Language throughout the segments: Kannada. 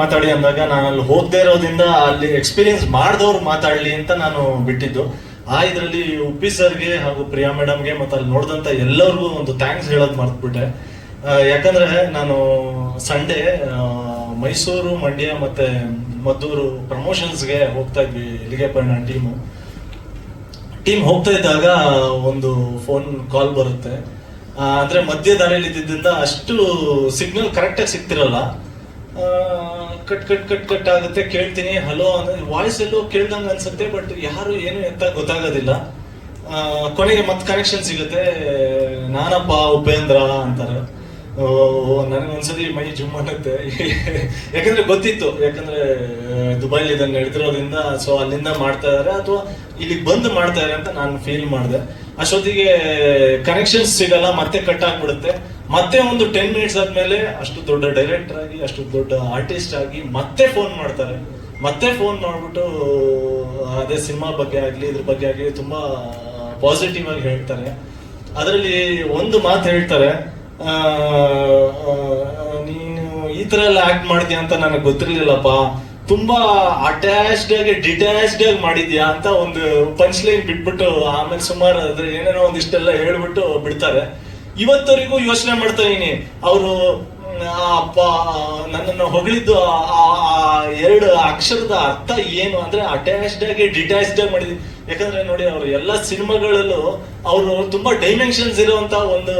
ಮಾತಾಡಿ ಅಂದಾಗ ನಾನು ಅಲ್ಲಿ ಹೋಗದೆ ಇರೋದ್ರಿಂದ ಅಲ್ಲಿ ಎಕ್ಸ್ಪೀರಿಯನ್ಸ್ ಮಾಡಿದವ್ರು ಮಾತಾಡ್ಲಿ ಅಂತ ನಾನು ಬಿಟ್ಟಿದ್ದು. ಆ ಇದರಲ್ಲಿ ಉಪ್ಪಿ ಸರ್ಗೆ ಹಾಗೂ ಪ್ರಿಯಾ ಮೇಡಮ್ಗೆ ಮತ್ತೆ ಅಲ್ಲಿ ನೋಡಿದಂತ ಎಲ್ಲರಿಗೂ ಒಂದು ಥ್ಯಾಂಕ್ಸ್ ಹೇಳೋದು ಮರ್ತ್ಬಿಟ್ಟೆ. ಯಾಕಂದರೆ ನಾನು ಸಂಡೇ ಮೈಸೂರು, ಮಂಡ್ಯ ಮತ್ತೆ ಮದ್ದೂರು ಪ್ರಮೋಷನ್ಸ್ಗೆ ಹೋಗ್ತಾ ಇದ್ವಿ ಇಲ್ಲಿಗೆ ಟೀಮು ಟೀಮ್ ಹೋಗ್ತಾ ಇದ್ದಾಗ ಒಂದು ಫೋನ್ ಕಾಲ್ ಬರುತ್ತೆ. ಅಂದರೆ ಮಧ್ಯ ದಾರಿಯಲ್ಲಿ ಇದ್ದಿದ್ದರಿಂದ ಅಷ್ಟು ಸಿಗ್ನಲ್ ಕರೆಕ್ಟಾಗಿ ಸಿಗ್ತಿರಲ್ಲ. ಕಟ್ ಕಟ್ ಕಟ್ ಕಟ್ ಆಗುತ್ತೆ ಕೇಳ್ತೀನಿ. ಹಲೋ ಅಂದ್ರೆ ವಾಯ್ಸ್ ಎಲ್ಲೋ ಕೇಳ್ದಂಗ ಅನ್ಸುತ್ತೆ ಬಟ್ ಯಾರು ಏನು ಎತ್ತ ಗೊತ್ತಾಗೋದಿಲ್ಲ. ಕೊನೆಗೆ ಮತ್ತೆ ಕನೆಕ್ಷನ್ ಸಿಗುತ್ತೆ. ನಾನಪ್ಪ ಉಪೇಂದ್ರ ಅಂತಾರೆ. ಓ, ನನಗೆ ಒಂದ್ಸತಿ ಮೈ ಜುಮ್ ಮಾಡುತ್ತೆ ಯಾಕಂದ್ರೆ ಗೊತ್ತಿತ್ತು. ಯಾಕಂದ್ರೆ ದುಬೈಲಿ ಇದನ್ನ ನಡೆದಿರೋದ್ರಿಂದ ಸೊ ಅಲ್ಲಿಂದ ಮಾಡ್ತಾ ಇದಾರೆ ಅಥವಾ ಇಲ್ಲಿಗೆ ಬಂದು ಮಾಡ್ತಾ ಇದಾರೆ ಅಂತ ನಾನು ಫೀಲ್ ಮಾಡಿದೆ. ಅಷ್ಟೊತ್ತಿಗೆ ಕನೆಕ್ಷನ್ಸ್ ಸಿಗಲ್ಲ ಮತ್ತೆ ಕಟ್ ಆಗ್ಬಿಡುತ್ತೆ. ಮತ್ತೆ ಒಂದು ಟೆನ್ ಮಿನಿಟ್ಸ್ ಆದ್ಮೇಲೆ ಅಷ್ಟು ದೊಡ್ಡ ಡೈರೆಕ್ಟರ್ ಆಗಿ, ಅಷ್ಟು ದೊಡ್ಡ ಆರ್ಟಿಸ್ಟ್ ಆಗಿ ಮತ್ತೆ ಫೋನ್ ಮಾಡ್ತಾರೆ. ಮತ್ತೆ ಫೋನ್ ಮಾಡ್ಬಿಟ್ಟು, ಅದೇ ಸಿನಿಮಾ ಬಗ್ಗೆ ಆಗಲಿ, ಇದ್ರ ಬಗ್ಗೆ ಆಗಲಿ ತುಂಬಾ ಪಾಸಿಟಿವ್ ಆಗಿ ಹೇಳ್ತಾರೆ. ಅದರಲ್ಲಿ ಒಂದು ಮಾತು ಹೇಳ್ತಾರೆ ನೀನು ಈ ಥರ ಎಲ್ಲ ಆಕ್ಟ್ ಮಾಡಿದ್ಯ ಅಂತ ನನಗೆ ಗೊತ್ತಿರಲಿಲ್ಲಪ್ಪ. ತುಂಬಾ ಅಟ್ಯಾಚ್ಡ್ ಆಗಿ ಡಿಟ್ಯಾಚ್ಡ್ ಆಗಿ ಮಾಡಿದ್ಯಾ ಅಂತ ಒಂದು ಪಂಚ್ ಲೈನ್ ಬಿಟ್ಬಿಟ್ಟು, ಆಮೇಲೆ ಸುಮಾರು ಅದ್ರ ಏನೇನೋ ಒಂದಿಷ್ಟೆಲ್ಲ ಹೇಳ್ಬಿಟ್ಟು ಬಿಡ್ತಾರೆ. ಇವತ್ತವರೆಗೂ ಯೋಚನೆ ಮಾಡ್ತಾ ಇದೀನಿ ಅವರು ಅಪ್ಪ ನನ್ನನ್ನು ಹೊಗಳಿದ್ದು, ಆ- ಎರಡು ಅಕ್ಷರದ ಅರ್ಥ ಏನು ಅಂದ್ರೆ ಅಟ್ಯಾಚ್ಡ್ ಆಗಿ ಡಿಟ್ಯಾಚ್ಡ್ ಆಗಿ ಮಾಡಿದ್ವಿ. ಯಾಕಂದ್ರೆ ನೋಡಿ, ಅವರು ಎಲ್ಲ ಸಿನಿಮಾಗಳಲ್ಲೂ ಅವರು ತುಂಬಾ ಡೈಮೆನ್ಷನ್ಸ್ ಇರುವಂತ ಒಂದು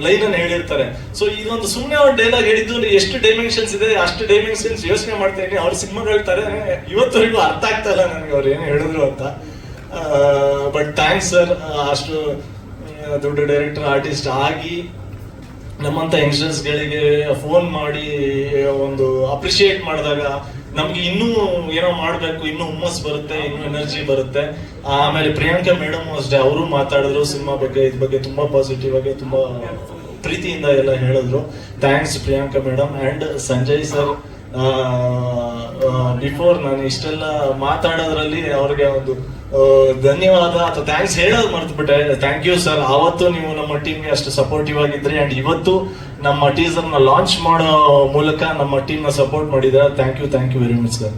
ಲೈನ್ ಅನ್ನು ಹೇಳಿರ್ತಾರೆ. ಸೊ ಇದೊಂದು ಸುಮ್ಮನೆ ಅವ್ರು ಡೈಲಾಗ್ ಹೇಳಿದ್ದು ಎಷ್ಟು ಡೈಮೆನ್ಷನ್ಸ್ ಇದೆ, ಅಷ್ಟು ಡೈಮೆನ್ಷನ್ಸ್ ಯೋಚನೆ ಮಾಡ್ತಾ ಇದ್ದೀನಿ. ಅವ್ರ ಸಿನಿಮಾಗಳು ಹೇಳ್ತಾರೆ, ಇವತ್ತವರೆಗೂ ಅರ್ಥ ಆಗ್ತಾ ಇಲ್ಲ ನನಗೆ ಅವ್ರು ಏನು ಹೇಳಿದ್ರು ಅಂತ. ಬಟ್ ಥ್ಯಾಂಕ್ಸ್ ಸರ್ ಅಷ್ಟು ದೊಡ್ಡ ಡೈರೆಕ್ಟರ್ ಆರ್ಟಿಸ್ಟ್ ಆಗಿ ನಮ್ಮಂತ ಯಂಗ್ಸ್ಟರ್ಸ್ಗಳಿಗೆ ಫೋನ್ ಮಾಡಿ ಒಂದು ಅಪ್ರಿಶಿಯೇಟ್ ಮಾಡಿದಾಗ ನಮ್ಗೆ ಇನ್ನೂ ಏನೋ ಮಾಡಬೇಕು, ಇನ್ನೂ ಹುಮ್ಮಸ್ ಬರುತ್ತೆ, ಇನ್ನೂ ಎನರ್ಜಿ ಬರುತ್ತೆ. ಆಮೇಲೆ ಪ್ರಿಯಾಂಕಾ ಮೇಡಮ್ ಅಷ್ಟೇ, ಅವರು ಮಾತಾಡಿದ್ರು, ಸಿನಿಮಾ ಬಗ್ಗೆ, ಇದ್ ಬಗ್ಗೆ ತುಂಬಾ ಪಾಸಿಟಿವ್ ಆಗಿ, ತುಂಬಾ ಪ್ರೀತಿಯಿಂದ ಎಲ್ಲ ಹೇಳಿದ್ರು. Thanks Priyanka madam and Sanjay sir before ನಾನು ಇಷ್ಟೆಲ್ಲ ಮಾತಾಡೋದ್ರಲ್ಲಿ ಅವ್ರಿಗೆ ಒಂದು ಧನ್ಯವಾದ ಅಥವಾ ಥ್ಯಾಂಕ್ಸ್ ಹೇಳೋದು ಮರ್ತ್ಬಿಟ್ಟೆ. ಥ್ಯಾಂಕ್ ಯು ಸರ್ ಆವತ್ತು ನೀವು ನಮ್ಮ ಟೀಮ್ಗೆ ಅಷ್ಟು ಸಪೋರ್ಟಿವ್ ಆಗಿದ್ರಿ ಅಂಡ್ ಇವತ್ತು ನಮ್ಮ ಟೀಸರ್ನ ಲಾಂಚ್ ಮಾಡೋ ಮೂಲಕ ನಮ್ಮ ಟೀಮ್ನ ಸಪೋರ್ಟ್ ಮಾಡಿದ್ರೆ. Thank you thank you very much sir